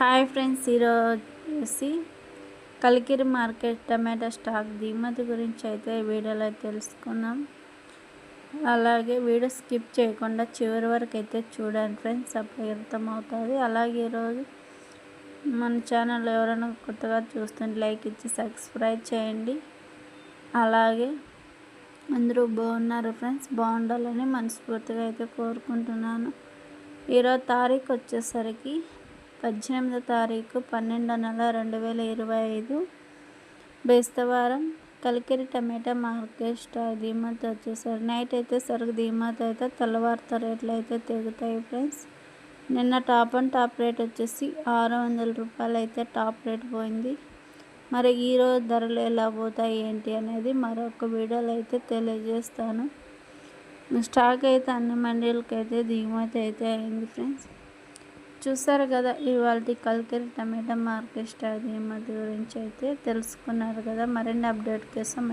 Hi friends ఈరోజు వచ్చేసి Kalikiri market టమాటా stock దిగుమతి గురించి అయితే వీడియోలో తెలుసుకున్నాం అలాగే వీడియో స్కిప్ చేయకుండా చివరి వరకు అయితే చూడండి ఫ్రెండ్స్ అప్పుడు అర్థమవుతుంది. అలాగే ఈరోజు మన ఛానల్ ఎవరైనా కొత్తగా చూస్తుంటే లైక్ ఇచ్చి సబ్స్క్రైబ్ చేయండి. అలాగే అందరూ బాగున్నారు ఫ్రెండ్స్ బాగుండాలని మనస్ఫూర్తిగా అయితే కోరుకుంటున్నాను. ఈరోజు తారీఖు వచ్చేసరికి పద్దెనిమిదో తారీఖు పన్నెండో నెల రెండు వేల ఇరవై ఐదు. బేస్తవారం కలికిరి టమాటా మార్కెట్ స్టాక్ ధీమత నైట్ అయితే సరుకు ధీమాతో అయితే తెల్లవారుత రేట్లు అయితే తెగుతాయి ఫ్రెండ్స్. నిన్న టాప్ అండ్ టాప్ రేట్ వచ్చేసి ఆరు వందల రూపాయలు అయితే టాప్ రేట్ పోయింది. మరి ఈరోజు ధరలు ఎలా పోతాయి ఏంటి అనేది మరొక వీడియోలో అయితే తెలియజేస్తాను. స్టాక్ అయితే అన్ని మండీలకి అయితే దిగుమతి అయితే అయింది ఫ్రెండ్స్. చూసారు కదా ఇవాళ కల్కిరి టమాటా మార్కెట్ స్టాక్ దిగుమతి గురించి అయితే తెలుసుకున్నారు కదా. మరిన్ని అప్డేట్ కోసం